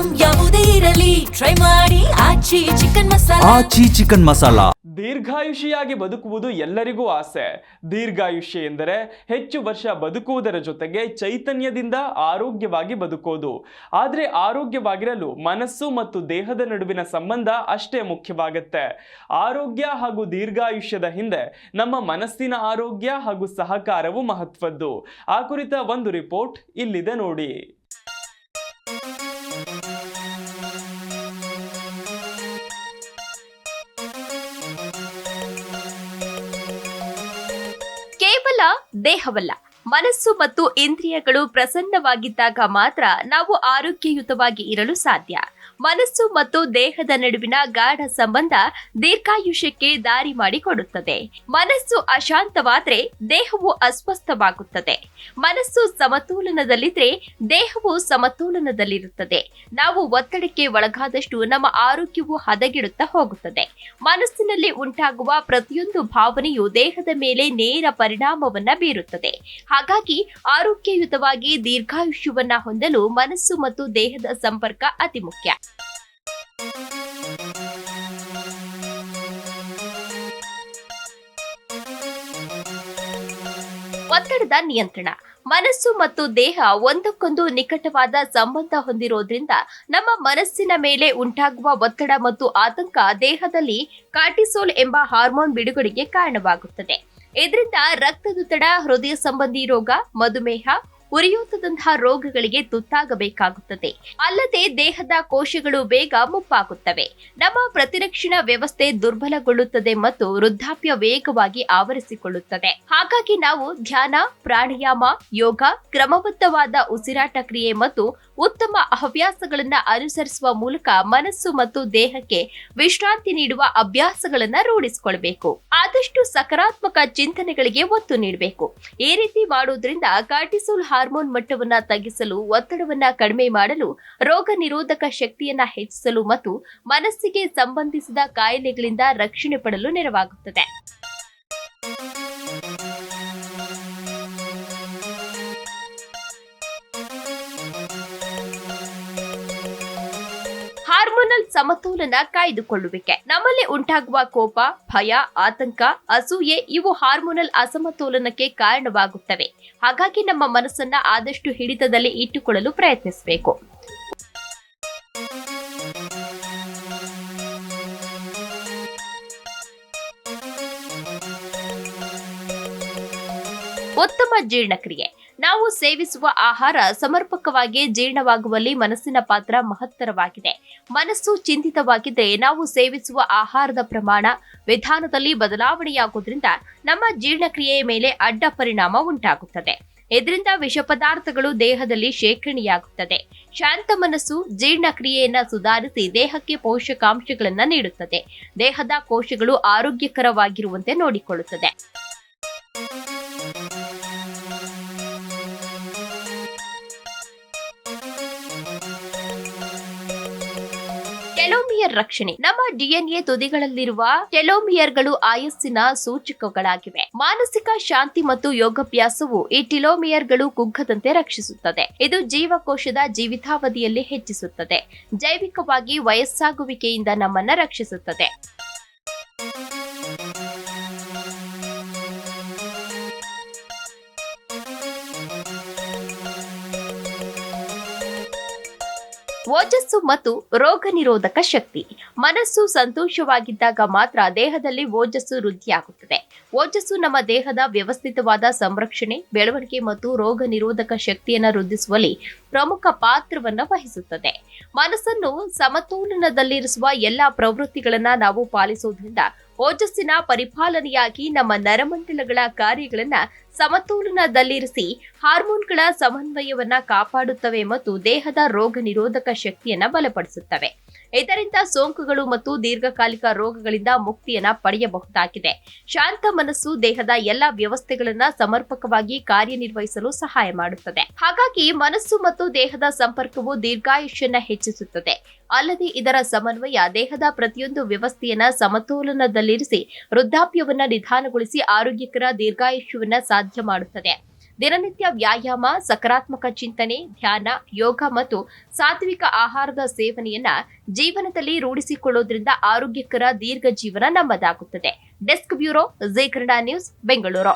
Item ಯಾವುದೇ ಇರಲಿ. Try ಮಾಡಿ. ಆಚಿ ಚಿಕನ್ ಮಸಾಲಾ. ಆಚಿ ಚಿಕನ್ ಮಸಾಲಾ. ದೀರ್ಘಾಯುಷಿಯಾಗಿ ಬದುಕುವುದು ಎಲ್ಲರಿಗೂ ಆಸೆ. ದೀರ್ಘಾಯುಷ್ಯ ಎಂದರೆ ಹೆಚ್ಚು ವರ್ಷ ಬದುಕುವುದರ ಜೊತೆಗೆ ಚೈತನ್ಯದಿಂದ ಆರೋಗ್ಯವಾಗಿ ಬದುಕೋದು. ಆದರೆ ಆರೋಗ್ಯವಾಗಿರಲು ಮನಸ್ಸು ಮತ್ತು ದೇಹದ ನಡುವಿನ ಸಂಬಂಧ ಅಷ್ಟೇ ಮುಖ್ಯವಾಗುತ್ತೆ. ಆರೋಗ್ಯ ಹಾಗೂ ದೀರ್ಘಾಯುಷ್ಯದ ಹಿಂದೆ ನಮ್ಮ ಮನಸ್ಸಿನ ಆರೋಗ್ಯ ಹಾಗೂ ಸಹಕಾರವು ಮಹತ್ವದ್ದು. ಆ ಕುರಿತ ಒಂದು ರಿಪೋರ್ಟ್ ಇಲ್ಲಿದೆ ನೋಡಿ. ಕೇವಲ ದೇಹವಲ್ಲ ಮನಸ್ಸು ಮತ್ತು ಇಂದ್ರಿಯಗಳು ಪ್ರಸನ್ನವಾಗಿದ್ದಾಗ ಮಾತ್ರ ನಾವು ಆರೋಗ್ಯಯುತವಾಗಿ ಇರಲು ಸಾಧ್ಯ. ಮನಸ್ಸು ಮತ್ತು ದೇಹದ ನಡುವಿನ ಗಾಢ ಸಂಬಂಧ ದೀರ್ಘಾಯುಷ್ಯಕ್ಕೆ ದಾರಿ ಮಾಡಿಕೊಡುತ್ತದೆ. ಮನಸ್ಸು ಅಶಾಂತವಾದ್ರೆ ದೇಹವು ಅಸ್ವಸ್ಥವಾಗುತ್ತದೆ. ಮನಸ್ಸು ಸಮತೋಲನದಲ್ಲಿದ್ರೆ ದೇಹವು ಸಮತೋಲನದಲ್ಲಿರುತ್ತದೆ. ನಾವು ಒತ್ತಡಕ್ಕೆ ಒಳಗಾದಷ್ಟು ನಮ್ಮ ಆರೋಗ್ಯವು ಹದಗೆಡುತ್ತಾ ಹೋಗುತ್ತದೆ. ಮನಸ್ಸಿನಲ್ಲಿ ಉಂಟಾಗುವ ಪ್ರತಿಯೊಂದು ಭಾವನೆಯು ದೇಹದ ಮೇಲೆ ನೇರ ಪರಿಣಾಮವನ್ನ ಬೀರುತ್ತದೆ. ಹಾಗಾಗಿ ಆರೋಗ್ಯಯುತವಾಗಿ ದೀರ್ಘಾಯುಷ್ಯವನ್ನ ಹೊಂದಲು ಮನಸ್ಸು ಮತ್ತು ದೇಹದ ಸಂಪರ್ಕ ಅತಿ ಮುಖ್ಯ. ಒತ್ತಡದ ನಿಯಂತ್ರಣ. ಮನಸ್ಸು ಮತ್ತು ದೇಹ ಒಂದಕ್ಕೊಂದು ನಿಕಟವಾದ ಸಂಬಂಧ ಹೊಂದಿರೋದ್ರಿಂದ ನಮ್ಮ ಮನಸ್ಸಿನ ಮೇಲೆ ಉಂಟಾಗುವ ಒತ್ತಡ ಮತ್ತು ಆತಂಕ ದೇಹದಲ್ಲಿ ಕಾರ್ಟಿಸೋಲ್ ಎಂಬ ಹಾರ್ಮೋನ್ ಬಿಡುಗಡೆಗೆ ಕಾರಣವಾಗುತ್ತದೆ. ಇದರಿಂದ ರಕ್ತದೊತ್ತಡ, ಹೃದಯ ಸಂಬಂಧಿ ರೋಗ, ಮಧುಮೇಹ ಉರಿಯೂತದಂತಹ ರೋಗಗಳಿಗೆ ತುತ್ತಾಗಬೇಕಾಗುತ್ತದೆ. ಅಲ್ಲದೆ ದೇಹದ ಕೋಶಗಳು ಬೇಗ ಮುಪ್ಪಾಗುತ್ತವೆ. ನಮ್ಮ ಪ್ರತಿರಕ್ಷಣಾ ವ್ಯವಸ್ಥೆ ದುರ್ಬಲಗೊಳ್ಳುತ್ತದೆ ಮತ್ತು ವೃದ್ಧಾಪ್ಯ ವೇಗವಾಗಿ ಆವರಿಸಿಕೊಳ್ಳುತ್ತದೆ. ಹಾಗಾಗಿ ನಾವು ಧ್ಯಾನ, ಪ್ರಾಣಾಯಾಮ, ಯೋಗ, ಕ್ರಮಬದ್ಧವಾದ ಉಸಿರಾಟ ಕ್ರಿಯೆ ಮತ್ತು ಉತ್ತಮ ಹವ್ಯಾಸಗಳನ್ನ ಅನುಸರಿಸುವ ಮೂಲಕ ಮನಸ್ಸು ಮತ್ತು ದೇಹಕ್ಕೆ ವಿಶ್ರಾಂತಿ ನೀಡುವ ಅಭ್ಯಾಸಗಳನ್ನ ರೂಢಿಸಿಕೊಳ್ಬೇಕು. ಆದಷ್ಟು ಸಕಾರಾತ್ಮಕ ಚಿಂತನೆಗಳಿಗೆ ಒತ್ತು ನೀಡಬೇಕು. ಈ ರೀತಿ ಮಾಡುವುದರಿಂದ ಕಾರ್ಟಿಸೋಲ್ ಹಾರ್ಮೋನ್ ಮಟ್ಟವನ್ನ ತಗ್ಗಿಸಲು, ಒತ್ತಡವನ್ನ ಕಡಿಮೆ ಮಾಡಲು, ರೋಗ ನಿರೋಧಕ ಶಕ್ತಿಯನ್ನ ಹೆಚ್ಚಿಸಲು ಮತ್ತು ಮನಸ್ಸಿಗೆ ಸಂಬಂಧಿಸಿದ ಕಾಯಿಲೆಗಳಿಂದ ರಕ್ಷಣೆ ಪಡಲು ನೆರವಾಗುತ್ತದೆ. ಹಾರ್ಮೋನಲ್ ಸಮತೋಲನ ಕಾಯ್ದುಕೊಳ್ಳುವಿಕೆ. ನಮ್ಮಲ್ಲಿ ಉಂಟಾಗುವ ಕೋಪ, ಭಯ, ಆತಂಕ, ಅಸೂಯೆ ಇವು ಹಾರ್ಮೋನಲ್ ಅಸಮತೋಲನಕ್ಕೆ ಕಾರಣವಾಗುತ್ತವೆ. ಹಾಗಾಗಿ ನಮ್ಮ ಮನಸ್ಸನ್ನ ಆದಷ್ಟು ಹಿಡಿತದಲ್ಲಿ ಇಟ್ಟುಕೊಳ್ಳಲು ಪ್ರಯತ್ನಿಸಬೇಕು. ಉತ್ತಮ ಜೀರ್ಣಕ್ರಿಯೆ. ನಾವು ಸೇವಿಸುವ ಆಹಾರ ಸಮರ್ಪಕವಾಗಿ ಜೀರ್ಣವಾಗುವಲ್ಲಿ ಮನಸ್ಸಿನ ಪಾತ್ರ ಮಹತ್ತರವಾಗಿದೆ. ಮನಸ್ಸು ಚಿಂತಿತವಾಗಿದ್ದರೆ ನಾವು ಸೇವಿಸುವ ಆಹಾರದ ಪ್ರಮಾಣ ವಿಧಾನದಲ್ಲಿ ಬದಲಾವಣೆಯಾಗುವುದರಿಂದ ನಮ್ಮ ಜೀರ್ಣಕ್ರಿಯೆಯ ಮೇಲೆ ಅಡ್ಡ ಪರಿಣಾಮ ಉಂಟಾಗುತ್ತದೆ. ಇದರಿಂದ ವಿಷ ಪದಾರ್ಥಗಳು ದೇಹದಲ್ಲಿ ಶೇಖರಣೆಯಾಗುತ್ತದೆ. ಶಾಂತ ಮನಸ್ಸು ಜೀರ್ಣಕ್ರಿಯೆಯನ್ನ ಸುಧಾರಿಸಿ ದೇಹಕ್ಕೆ ಪೋಷಕಾಂಶಗಳನ್ನ ನೀಡುತ್ತದೆ. ದೇಹದ ಕೋಶಗಳು ಆರೋಗ್ಯಕರವಾಗಿರುವಂತೆ ನೋಡಿಕೊಳ್ಳುತ್ತದೆ. ಟೆಲೋಮಿಯರ್ ರಕ್ಷಣೆ. ನಮ್ಮ ಡಿಎನ್ಎ ತುದಿಗಳಲ್ಲಿರುವ ಟೆಲೋಮಿಯರ್ಗಳು ಆಯಸ್ಸಿನ ಸೂಚಕಗಳಾಗಿವೆ. ಮಾನಸಿಕ ಶಾಂತಿ ಮತ್ತು ಯೋಗಾಭ್ಯಾಸವು ಈ ಟೆಲೋಮಿಯರ್ಗಳು ಕುಗ್ಗದಂತೆ ರಕ್ಷಿಸುತ್ತದೆ. ಇದು ಜೀವಕೋಶದ ಜೀವಿತಾವಧಿಯಲ್ಲಿ ಹೆಚ್ಚಿಸುತ್ತದೆ. ಜೈವಿಕವಾಗಿ ವಯಸ್ಸಾಗುವಿಕೆಯಿಂದ ನಮ್ಮನ್ನ ರಕ್ಷಿಸುತ್ತದೆ. ಓಜಸ್ಸು ಮತ್ತು ರೋಗ ನಿರೋಧಕ ಶಕ್ತಿ. ಮನಸ್ಸು ಸಂತೋಷವಾಗಿದ್ದಾಗ ಮಾತ್ರ ದೇಹದಲ್ಲಿ ಓಜಸ್ಸು ವೃದ್ಧಿಯಾಗುತ್ತದೆ. ಓಜಸ್ಸು ನಮ್ಮ ದೇಹದ ವ್ಯವಸ್ಥಿತವಾದ ಸಂರಕ್ಷಣೆ, ಬೆಳವಣಿಗೆ ಮತ್ತು ರೋಗ ನಿರೋಧಕ ಶಕ್ತಿಯನ್ನು ವೃದ್ಧಿಸುವಲ್ಲಿ ಪ್ರಮುಖ ಪಾತ್ರವನ್ನು ವಹಿಸುತ್ತದೆ. ಮನಸ್ಸನ್ನು ಸಮತೋಲನದಲ್ಲಿರಿಸುವ ಎಲ್ಲಾ ಪ್ರವೃತ್ತಿಗಳನ್ನ ನಾವು ಪಾಲಿಸುವುದರಿಂದ ಓಜಸ್ಸಿನ ಪರಿಪಾಲನೆಯಾಗಿ ನಮ್ಮ ನರಮಂಡಲಗಳ ಕಾರ್ಯಗಳನ್ನ ಸಮತೋಲನದಲ್ಲಿರಿಸಿ ಹಾರ್ಮೋನ್ಗಳ ಸಮನ್ವಯವನ್ನ ಕಾಪಾಡುತ್ತವೆ ಮತ್ತು ದೇಹದ ರೋಗ ನಿರೋಧಕ ಶಕ್ತಿಯನ್ನ ಬಲಪಡಿಸುತ್ತವೆ. ಇದರಿಂದ ಸೋಂಕುಗಳು ಮತ್ತು ದೀರ್ಘಕಾಲಿಕ ರೋಗಗಳಿಂದ ಮುಕ್ತಿಯನ್ನ ಪಡೆಯಬಹುದಾಗಿದೆ. ಶಾಂತ ಮನಸ್ಸು ದೇಹದ ಎಲ್ಲ ವ್ಯವಸ್ಥೆಗಳನ್ನ ಸಮರ್ಪಕವಾಗಿ ಕಾರ್ಯನಿರ್ವಹಿಸಲು ಸಹಾಯ ಮಾಡುತ್ತದೆ. ಹಾಗಾಗಿ ಮನಸ್ಸು ಮತ್ತು ದೇಹದ ಸಂಪರ್ಕವು ದೀರ್ಘಾಯುಷ್ಯನ್ನ ಹೆಚ್ಚಿಸುತ್ತದೆ. ಅಲ್ಲದೆ ಇದರ ಸಮನ್ವಯ ದೇಹದ ಪ್ರತಿಯೊಂದು ವ್ಯವಸ್ಥೆಯನ್ನ ಸಮತೋಲನದಲ್ಲಿರಿಸಿ ವೃದ್ಧಾಪ್ಯವನ್ನ ನಿಧಾನಗೊಳಿಸಿ ಆರೋಗ್ಯಕರ ದೀರ್ಘಾಯುಷ್ಯವನ್ನ ಸಾಧ್ಯ ಮಾಡುತ್ತದೆ. ದಿನನಿತ್ಯ ವ್ಯಾಯಾಮ, ಸಕಾರಾತ್ಮಕ ಚಿಂತನೆ, ಧ್ಯಾನ, ಯೋಗ ಮತ್ತು ಸಾತ್ವಿಕ ಆಹಾರದ ಸೇವನೆಯನ್ನ ಜೀವನದಲ್ಲಿ ರೂಢಿಸಿಕೊಳ್ಳೋದ್ರಿಂದ ಆರೋಗ್ಯಕರ ದೀರ್ಘ ಜೀವನ ನಮ್ಮದಾಗುತ್ತದೆ. Desk bureau Zee Kannada news, Bengaluru.